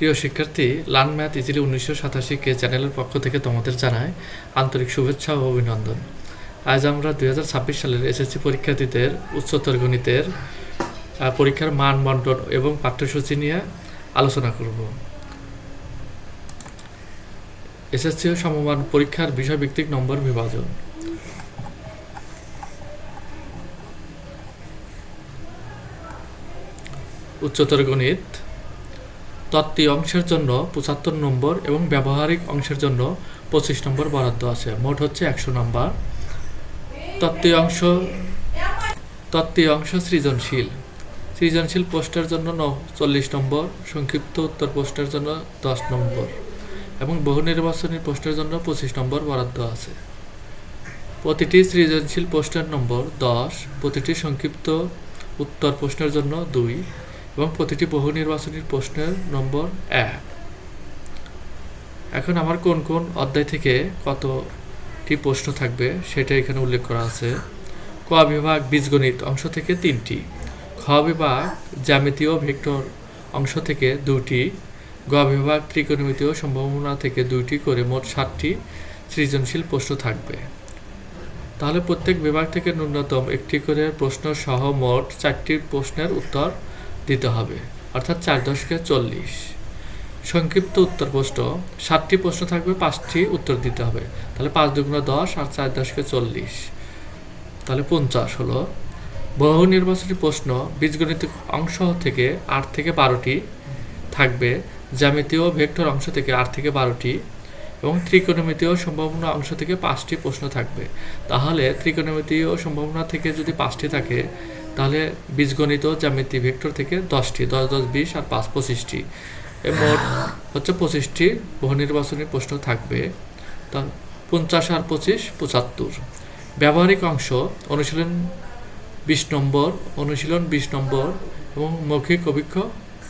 প্রিয় শিক্ষার্থী, learn math easily উনিশশো সাতাশি কে চ্যানেলের পক্ষ থেকে তোমাদের জানায় আন্তরিক শুভেচ্ছা ও অভিনন্দন। আজ আমরা দুই হাজার ছাব্বিশ সালের এসএসসি পরীক্ষার্থীদের উচ্চতর গণিতের পরীক্ষার মান, বন্টন এবং পাঠ্যসূচি নিয়ে আলোচনা করব। এসএসসি ও সমমান পরীক্ষার বিষয়ভিত্তিক নম্বর বিভাজন। উচ্চতর গণিত তত্ত্বীয় অংশের জন্য পঁচাত্তর নম্বর এবং ব্যবহারিক অংশের জন্য পঁচিশ নম্বর বরাদ্দ আছে। মোট হচ্ছে একশো নম্বর। তত্ত্বীয় অংশ তত্ত্বীয় অংশ সৃজনশীল। সৃজনশীল পোস্টের জন্য ন- চল্লিশ নম্বর, সংক্ষিপ্ত উত্তর পোস্টের জন্য দশ নম্বর এবং বহু নির্বাচনী পোস্টের জন্য পঁচিশ নম্বর বরাদ্দ আছে। প্রতিটি সৃজনশীল পোস্টের নম্বর দশ, প্রতিটি সংক্ষিপ্ত উত্তর প্রশ্নের জন্য দুই। এবং প্রতিটি বহু নির্বাচনী প্রশ্নের নম্বর এক। এখন আমার কোন কোন অধ্যায় থেকে কতটি প্রশ্ন থাকবে সেটা এখানে উল্লেখ করা আছে। ক বিভাগ বীজগণিত অংশ থেকে তিনটি, খ বিভাগ জ্যামিতীয় ভেক্টর অংশ থেকে দুটি, গ বিভাগ ত্রিকোণমিতীয় সম্ভাবনা থেকে দুইটি করে মোট ষাটটি সৃজনশীল প্রশ্ন থাকবে। তাহলে প্রত্যেক বিভাগ থেকে ন্যূনতম একটি করে প্রশ্ন সহ মোট চারটি প্রশ্নের উত্তর দিতে হবে। অর্থাৎ চার দশকে চল্লিশ। সংক্ষিপ্ত উত্তর প্রশ্ন। সাতটি প্রশ্ন থাকবে, পাঁচটি উত্তর দিতে হবে। তাহলে পাঁচ দুগুণ দশ আর চার দশকে চল্লিশ। তাহলে পঞ্চাশ হলো। বহু নির্বাচনী প্রশ্ন বীজগণিতিক অংশ থেকে আট থেকে বারোটি থাকবে, জ্যামিতীয় ভেক্টর অংশ থেকে আট থেকে বারোটি এবং ত্রিকোণমিতীয় সম্ভাবনা অংশ থেকে পাঁচটি প্রশ্ন থাকবে। তাহলে ত্রিকোণমিতীয় সম্ভাবনা থেকে যদি পাঁচটি থাকে তাহলে বীজগণিত জ্যামিতি ভেক্টর থেকে দশটি, দশ দশ, বিশ আর পাঁচ পঁচিশটি। মোট হচ্ছে পঁচিশটি বহু নির্বাচনী প্রশ্ন থাকবে। তা পঞ্চাশ আর পঁচিশ পঁচাত্তর। ব্যবহারিক অংশ অনুশীলন বিশ নম্বর, অনুশীলন বিশ নম্বর এবং মৌখিক অভিক্ষ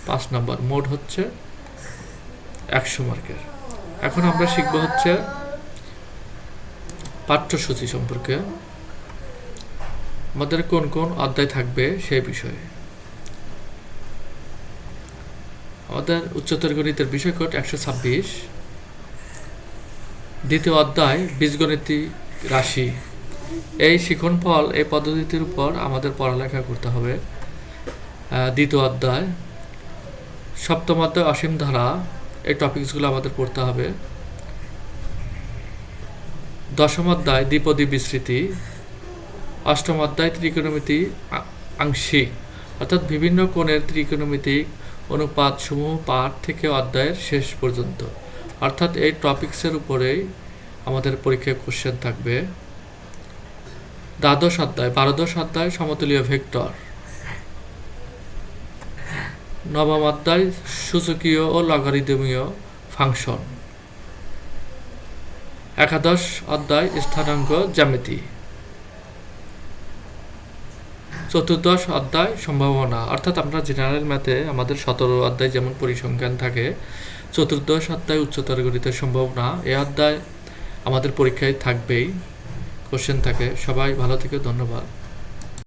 পাঁচ নম্বর। মোট হচ্ছে একশো মার্কের। এখন আমরা শিখব হচ্ছে পাঠ্যসূচি সম্পর্কে। আমাদের কোন কোন অধ্যায় থাকবে সেই বিষয়ে। আমাদের উচ্চতর গণিতের বিষয় কোড একশো ছাব্বিশ। দ্বিতীয় অধ্যায় বীজগণিতিক রাশি। এই শিখন ফল, এই পদ্ধতির উপর আমাদের পড়ালেখা করতে হবে। দ্বিতীয় অধ্যায়, সপ্তম অধ্যায়, অসীম ধারা। এই টপিকসগুলো আমাদের পড়তে হবে। দশম অধ্যায়, দ্বিপদী বিস্তৃতি। অষ্টম অধ্যায় ত্রিকোণমিতি আংশিক। অর্থাৎ বিভিন্ন কোণের ত্রিকোণমিতিক অনুপাত সমূহ পাঠ থেকে অধ্যায়ের শেষ পর্যন্ত। অর্থাৎ এই টপিক্সের উপরেই আমাদের পরীক্ষায় কোশ্চেন থাকবে। দ্বাদশ অধ্যায়, বারোদশ অধ্যায় সমতুলীয় ভেক্টর। নবম অধ্যায় সূচকীয় ও লগারিদমীয় ফাংশন। একাদশ অধ্যায় স্থানাঙ্ক জ্যামিতি। চতুর্দশ অধ্যায় সম্ভাবনা। অর্থাৎ আমরা জেনারেল ম্যাথে আমাদের সতেরো অধ্যায় যেমন পরিসংখ্যান থাকে, চতুর্দশ অধ্যায় উচ্চতর গণিতের সম্ভাবনা, এ অধ্যায় আমাদের পরীক্ষায় থাকবেই। কোশ্চেন থাকে। সবাই ভালো থেকে, ধন্যবাদ।